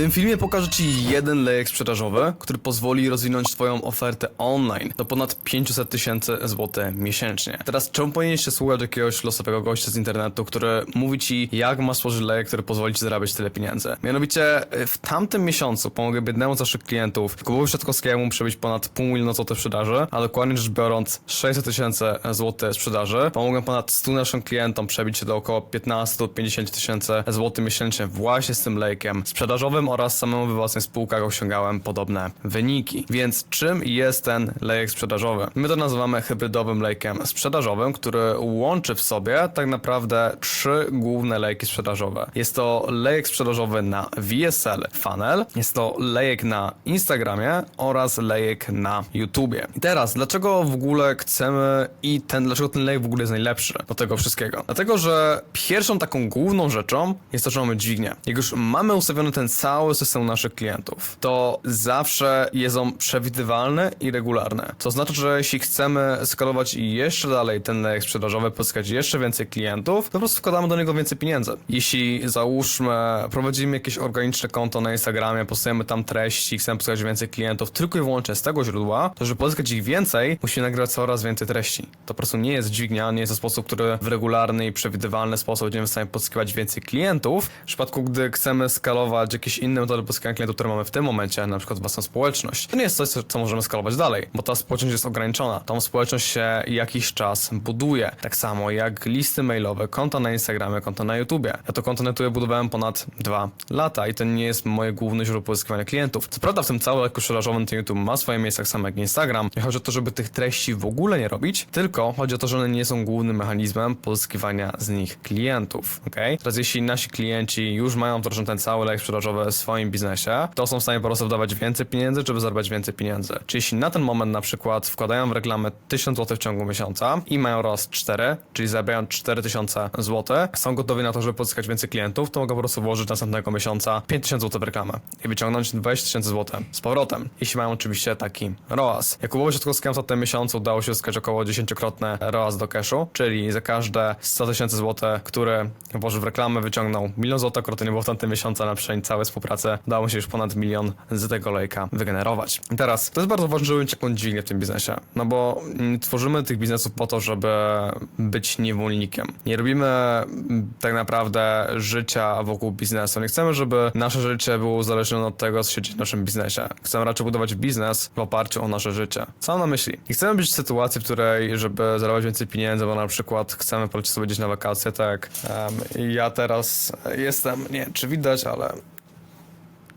tym filmie pokażę Ci jeden lejek sprzedażowy, który pozwoli rozwinąć Twoją ofertę online do ponad 500 tysięcy złotych miesięcznie. Teraz czemu powinieneś się słuchać jakiegoś losowego gościa z internetu, który mówi Ci, jak masz stworzyć lejek, który pozwoli Ci zarabiać tyle pieniędzy? Mianowicie y, w tamtym miesiącu pomogę biednemu z naszych klientów, Kubowi Szatkowskiemu przebić ponad pół miliona złotych sprzedaży, a dokładnie rzecz biorąc 600 tysięcy złotych sprzedaży. Pomogłem ponad 100 naszym klientom przebić się do około 15-50 tysięcy złotych miesięcznie właśnie z tym lejkiem sprzedażowym oraz samemu we własnych spółkach osiągałem podobne wyniki. Więc czym jest ten lejek sprzedażowy? My to nazywamy hybrydowym lejkiem sprzedażowym, który łączy w sobie tak naprawdę trzy główne lejki sprzedażowe. Jest to lejek sprzedażowy na VSL Funnel, jest to lejek na Instagramie oraz lejek na YouTubie. I teraz, dlaczego w ogóle chcemy i ten, dlaczego ten lejek w ogóle jest najlepszy do tego wszystkiego? Dlatego, że pierwszą taką główną rzeczą jest to, że mamy dźwignię. Jak już mamy ustawiony ten cały system naszych klientów, to zawsze jest on przewidywalny i regularny. To znaczy, że jeśli chcemy skalować jeszcze dalej ten lejek sprzedażowy, pozyskać jeszcze więcej klientów, to po prostu wkładamy do niego więcej pieniędzy. Jeśli załóżmy, prowadzimy jakieś organiczne konto na Instagramie, postujemy tam treści, chcemy pozyskać więcej klientów tylko i wyłącznie z tego źródła, to żeby pozyskać ich więcej, musimy nagrywać coraz więcej treści. To po prostu nie jest dźwignia, nie jest to sposób, który w regularny i przewidywalny sposób będziemy w stanie pozyskiwać więcej klientów. W przypadku, gdy chcemy skalować jakieś inne metody pozyskania klientów, które mamy w tym momencie, na przykład własną społeczność, to nie jest coś, co- możemy skalować dalej, bo ta społeczność jest ograniczona. Tą społeczność się jakiś czas buduje. Tak samo jak listy mailowe, konta na Instagramie, konta na YouTubie. Ja to konto na YouTubie budowałem ponad dwa lata i to nie jest moje główne źródło pozyskiwania klientów. Co prawda w tym całym lekko sprzedażowym ten YouTube ma swoje miejsce, tak samo jak Instagram. Nie chodzi o to, żeby tych treści w ogóle nie robić, tylko chodzi o to, że one nie są głównym mechanizmem pozyskiwania z nich klientów, ok? Teraz jeśli nasi klienci już mają wdrożony ten cały lek sprzedażowy swoim biznesie, to są w stanie po prostu wdawać więcej pieniędzy, żeby zarabiać więcej pieniędzy. Czy jeśli na ten moment na przykład wkładają w reklamę 1000 zł w ciągu miesiąca i mają raz 4, czyli zarabiają 4000 zł, są gotowi na to, żeby pozyskać więcej klientów, to mogą po prostu włożyć następnego miesiąca 5000 zł w reklamę i wyciągnąć 20 tysięcy zł z powrotem. Jeśli mają oczywiście taki ROAS. Jakubowi Sietkowskiemu za ten miesiąc udało się uzyskać około 10-krotne ROAS do cashu, czyli za każde 100 tysięcy złotych, które włożył w reklamę, wyciągnął milion akurat to nie było w tamtym miesiącu, na przestrzeni współpracy udało mu się już ponad milion z tego lejka wygenerować. Teraz, to jest bardzo ważne, żeby mieć jakąś dźwignię w tym biznesie, no bo mm, tworzymy tych biznesów po to, żeby być niewolnikiem. Nie robimy mm, tak naprawdę życia wokół biznesu. Nie chcemy, żeby nasze życie było uzależnione od tego, co się dzieje w naszym biznesie. Chcemy raczej budować biznes w oparciu o nasze życie. Co mam na myśli? Nie chcemy być w sytuacji, w której, żeby zarabiać więcej pieniędzy, bo na przykład chcemy polecieć sobie gdzieś na wakacje, tak. Um, ja teraz jestem, nie czy widać, ale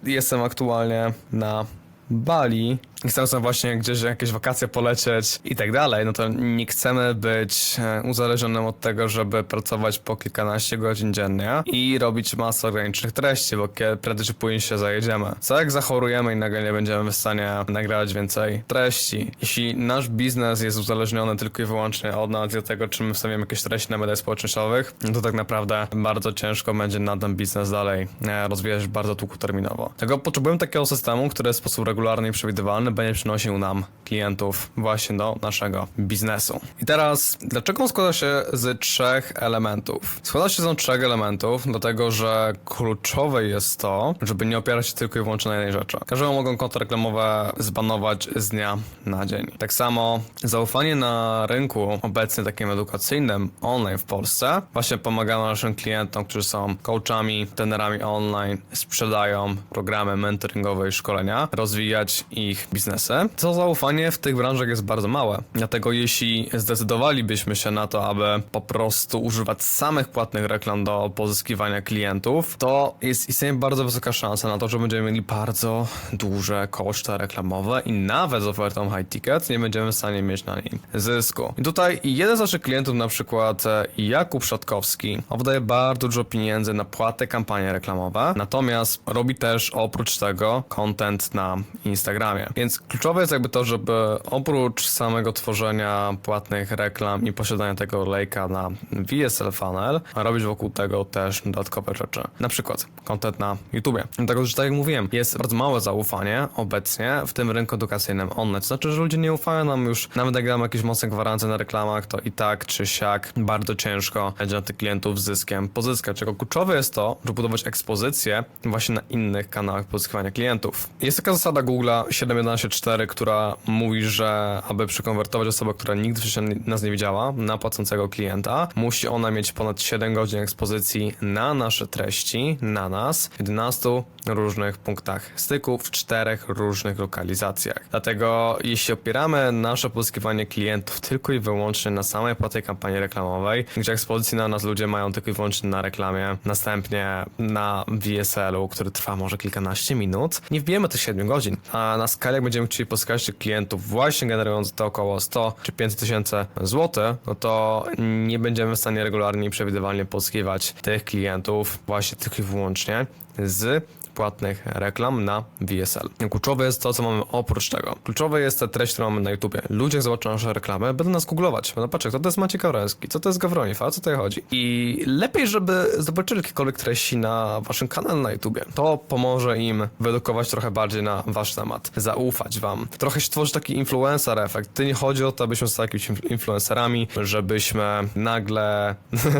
jestem aktualnie na Bali i chcemy sobie właśnie gdzieś jakieś wakacje polecieć i tak dalej, no to nie chcemy być e, uzależnionym od tego, żeby pracować po kilkanaście godzin dziennie i robić masę ogranicznych treści, bo prędzej czy później się zajedziemy. Co jak zachorujemy i nagle nie będziemy w stanie nagrać więcej treści? Jeśli nasz biznes jest uzależniony tylko i wyłącznie od nas i od tego, czy my wstawimy jakieś treści na mediach społecznościowych, no to tak naprawdę bardzo ciężko będzie na ten biznes dalej e, rozwijać bardzo długoterminowo. Tego potrzebujemy takiego systemu, który w sposób regularny i przewidywalny będzie przynosił nam klientów właśnie do naszego biznesu. I teraz, dlaczego on składa się z trzech elementów? Składa się z trzech elementów, dlatego że kluczowe jest to, żeby nie opierać się tylko i wyłącznie na jednej rzeczy. Każdemu mogą konto reklamowe zbanować z dnia na dzień. Tak samo zaufanie na rynku obecnie takim edukacyjnym online w Polsce właśnie pomaga naszym klientom, którzy są coachami, trenerami online, sprzedają programy mentoringowe i szkolenia, rozwijać ich biznesy. To zaufanie w tych branżach jest bardzo małe. Dlatego jeśli zdecydowalibyśmy się na to, aby po prostu używać samych płatnych reklam do pozyskiwania klientów, to jest istnieje bardzo wysoka szansa na to, że będziemy mieli bardzo duże koszty reklamowe i nawet z ofertą high ticket nie będziemy w stanie mieć na nim zysku. I tutaj jeden z naszych klientów, na przykład e, Jakub Szatkowski, wydaje bardzo dużo pieniędzy na płatne kampanie reklamowe, natomiast robi też oprócz tego content na Instagramie. Więc kluczowe jest jakby to, żeby oprócz samego tworzenia płatnych reklam i posiadania tego lejka na VSL Funnel, robić wokół tego też dodatkowe rzeczy. Na przykład content na YouTubie. Dlatego, że tak jak mówiłem, jest bardzo małe zaufanie obecnie w tym rynku edukacyjnym online. To znaczy, że ludzie nie ufają nam już, nawet jak damy jakieś mocne gwarancje na reklamach, to i tak czy siak bardzo ciężko będzie na tych klientów zyskiem pozyskać. Czego kluczowe jest to, żeby budować ekspozycję właśnie na innych kanałach pozyskiwania klientów. Jest taka zasada Google'a 7.11.4, która mówi, że aby przekonwertować osobę, która nigdy wcześniej nas nie widziała, na płacącego klienta, musi ona mieć ponad 7 godzin ekspozycji na nasze treści, na nas, w 11 różnych punktach styku, w czterech różnych lokalizacjach. Dlatego jeśli opieramy nasze pozyskiwanie klientów tylko i wyłącznie na samej płatnej kampanii reklamowej, gdzie ekspozycji na nas ludzie mają tylko i wyłącznie na reklamie, następnie na VSL-u, który trwa może kilkanaście minut, nie wbijemy tych 7 godzin. A na skali, jak będziemy chcieli pozyskać tych klientów właśnie generując to około 100 czy 500 tysięcy złotych, no to nie będziemy w stanie regularnie i przewidywalnie pozyskiwać tych klientów właśnie i wyłącznie z płatnych reklam na VSL. Kluczowe jest to, co mamy oprócz tego. Kluczowe jest ta treść, którą mamy na YouTubie. Ludzie, zobaczą nasze reklamy, będą nas googlować. Będą patrzeć, kto to jest Maciej Kawręski, co to jest Gawronif, a co tutaj chodzi. I lepiej, żeby zobaczyli jakiekolwiek treści na waszym kanale na YouTubie. To pomoże im wyedukować trochę bardziej na wasz temat, zaufać wam. Trochę się tworzy taki influencer efekt. Ty nie chodzi o to, abyśmy zostali jakimiś inf- influencerami, żebyśmy nagle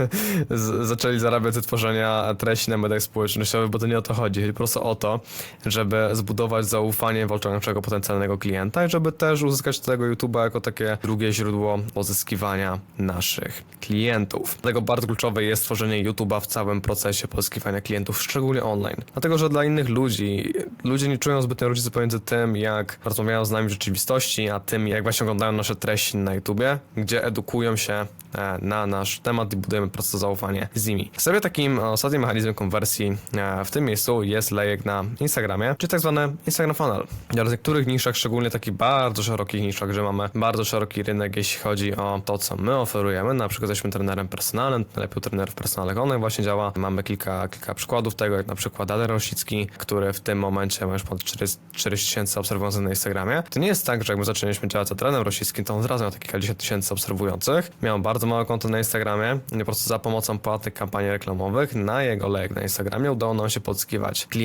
zaczęli zarabiać ze tworzenia treści na mediach społecznościowych, bo to nie o to. Chodzi po prostu o to, żeby zbudować zaufanie w oczach naszego potencjalnego klienta i żeby też uzyskać tego YouTube'a jako takie drugie źródło pozyskiwania naszych klientów. Dlatego bardzo kluczowe jest tworzenie YouTube'a w całym procesie pozyskiwania klientów, szczególnie online. Dlatego, że dla innych ludzi, ludzie nie czują zbytnio różnicy pomiędzy tym, jak rozmawiają z nami w rzeczywistości, a tym, jak właśnie oglądają nasze treści na YouTubie, gdzie edukują się e, na nasz temat i budujemy prostu zaufanie z nimi. Sobie takim e, ostatnim mechanizmem konwersji e, w tym miejscu jest lejek na Instagramie, czy tak zwany Instagram Funnel. Dla niektórych niszach, szczególnie takich bardzo szerokich niszach, że mamy bardzo szeroki rynek, jeśli chodzi o to, co my oferujemy. Na przykład jesteśmy trenerem personalnym, najlepiej u trenerów personalnych online właśnie działa. Mamy kilka, kilka przykładów tego, jak na przykład Adam Rosicki, który w tym momencie ma już ponad 40 40 tysięcy obserwujących na Instagramie. To nie jest tak, że jak my zaczęliśmy działać za trenerem Rosickim, to on zrazu miał takie kilkadziesiąt tysięcy obserwujących. Miał bardzo małe konto na Instagramie i po prostu za pomocą płatnych kampanii reklamowych na jego lejek na Instagramie udało nam się pozyskiwać klientów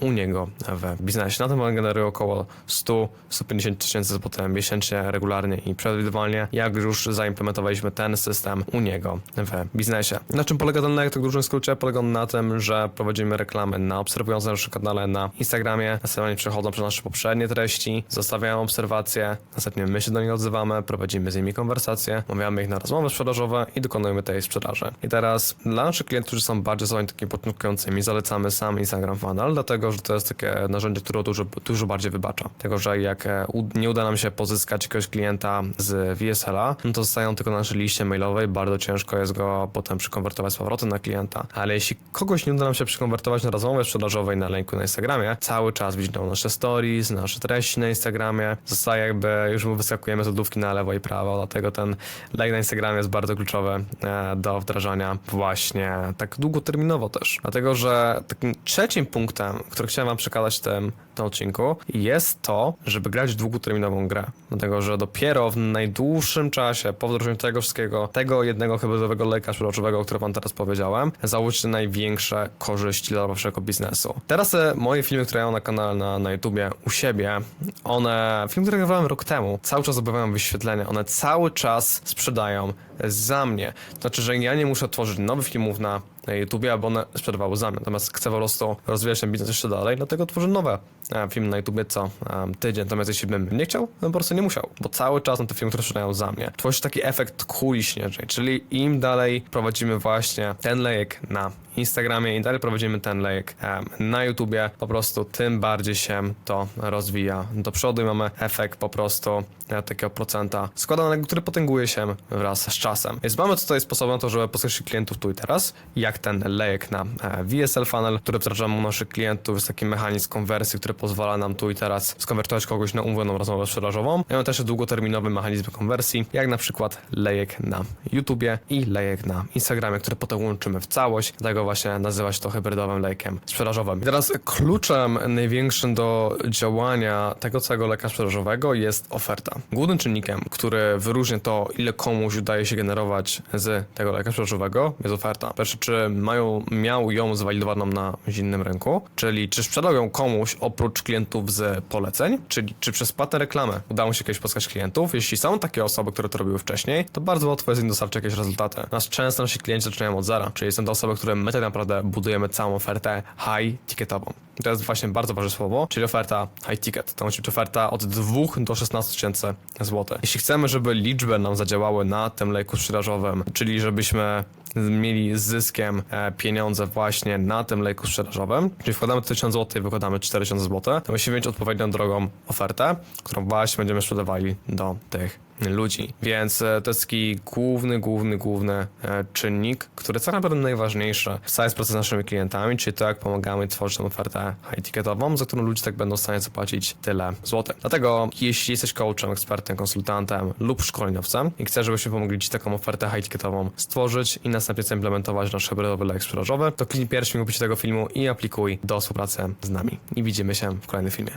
u niego w biznesie. Na tym on generuje około 100-150 tysięcy złotych miesięcznie, regularnie i przewidywalnie, jak już zaimplementowaliśmy ten system u niego w biznesie. Na czym polega ten lejek? Tak w dużym skrócie polega on na tym, że prowadzimy reklamy na obserwujących na naszym kanale na Instagramie, następnie przechodzą przez nasze poprzednie treści, zostawiają obserwacje, następnie my się do nich odzywamy, prowadzimy z nimi konwersacje, mawiamy ich na rozmowy sprzedażowe i dokonujemy tej sprzedaży. I teraz dla naszych klientów, którzy są bardziej osobami takimi początkującymi, zalecamy sam Instagram Funnel, dlatego że to jest takie narzędzie, które dużo, dużo bardziej wybacza. Tego, że jak e, nie uda nam się pozyskać jakiegoś klienta z VSL-a, no to zostają tylko na naszej liście mailowej, bardzo ciężko jest go potem przekonwertować z powrotem na klienta. Ale jeśli kogoś nie uda nam się przekonwertować na rozmowę sprzedażowej na linku na Instagramie, cały czas widzą nasze stories, nasze treści na Instagramie, zostaje jakby, już mu wyskakujemy z lodówki na lewo i prawo, dlatego ten like na Instagramie jest bardzo kluczowy e, do wdrażania właśnie tak długoterminowo też. Dlatego, że takim trzecim punktem, który chciałem wam przekazać w tym, tym odcinku, jest to, żeby grać długoterminową grę. Dlatego, że dopiero w najdłuższym czasie po wdrożeniu tego wszystkiego, tego jednego hybrydowego lejka sprzedażowego, o którym wam teraz powiedziałem, założycie największe korzyści dla waszego biznesu. Teraz te moje filmy, które ja mam na kanale na, na YouTubie u siebie, one, filmy, które nagrywałem rok temu, cały czas zdobywają wyświetlenia, one cały czas sprzedają za mnie. To znaczy, że ja nie muszę tworzyć nowych filmów na YouTubie, aby one sprzedawały za mnie. Natomiast chcę po prostu rozwijać ten biznes jeszcze dalej, dlatego tworzę nowe e, filmy na YouTubie co e, tydzień. Natomiast jeśli bym nie chciał, bym po prostu nie musiał, bo cały czas na te filmy, które sprzedają za mnie. Tworzy taki efekt kuli śnieżnej, czyli im dalej prowadzimy właśnie ten lejek na Instagramie i dalej prowadzimy ten lejek em, na YouTubie, po prostu tym bardziej się to rozwija do przodu i mamy efekt po prostu e, takiego procenta składanego, który potęguje się wraz z czasem. Więc mamy tutaj sposoby na to, żeby pozyskać klientów tu i teraz. Jak jak ten lejek na e, VSL Funnel, który wdrażamy u naszych klientów. Jest taki mechanizm konwersji, który pozwala nam tu i teraz skonwertować kogoś na umówioną rozmowę sprzedażową. Mamy też długoterminowy mechanizm konwersji, jak na przykład lejek na YouTubie i lejek na Instagramie, które potem łączymy w całość. Dlatego właśnie nazywa się to hybrydowym lejkiem sprzedażowym. I teraz kluczem największym do działania tego całego lejka sprzedażowego jest oferta. Głównym czynnikiem, który wyróżnia to, ile komuś udaje się generować z tego lejka sprzedażowego, jest oferta. Pierwsze, czy mają, miał ją zwalidowaną na zimnym rynku, czyli czy sprzedał ją komuś oprócz klientów z poleceń, czyli czy przez płatne reklamy udało mu się kiedyś pozyskać klientów. Jeśli są takie osoby, które to robiły wcześniej, to bardzo łatwo jest im dostarczyć jakieś rezultaty. Nas często nasi klienci zaczynają od zera, czyli są to osoby, które my tak naprawdę budujemy całą ofertę high ticketową. To jest właśnie bardzo ważne słowo, czyli oferta high ticket. To musi być oferta od 2 do 16 tysięcy złotych. Jeśli chcemy, żeby liczby nam zadziałały na tym lejku sprzedażowym, czyli żebyśmy mieli z zyskiem e, pieniądze właśnie na tym lejku sprzedażowym, czyli wkładamy 1000 zł i wykładamy 4000 zł, to musimy mieć odpowiednią drogą ofertę, którą właśnie będziemy sprzedawali do tych ludzi. Więc e, to jest taki główny, główny, główny e, czynnik, który tak naprawdę najważniejszy w pracy z naszymi klientami, czyli to, jak pomagamy tworzyć tę ofertę high-ticketową, za którą ludzie tak będą w stanie zapłacić tyle złotych. Dlatego, jeśli jesteś coachem, ekspertem, konsultantem lub szkoleniowcem i chcesz, żebyśmy pomogli Ci taką ofertę high-ticketową stworzyć i następnie zaimplementować nasz hybrydowy lejek sprzedażowy, to kliknij pierwszy link tego filmu i aplikuj do współpracy z nami. I widzimy się w kolejnym filmie.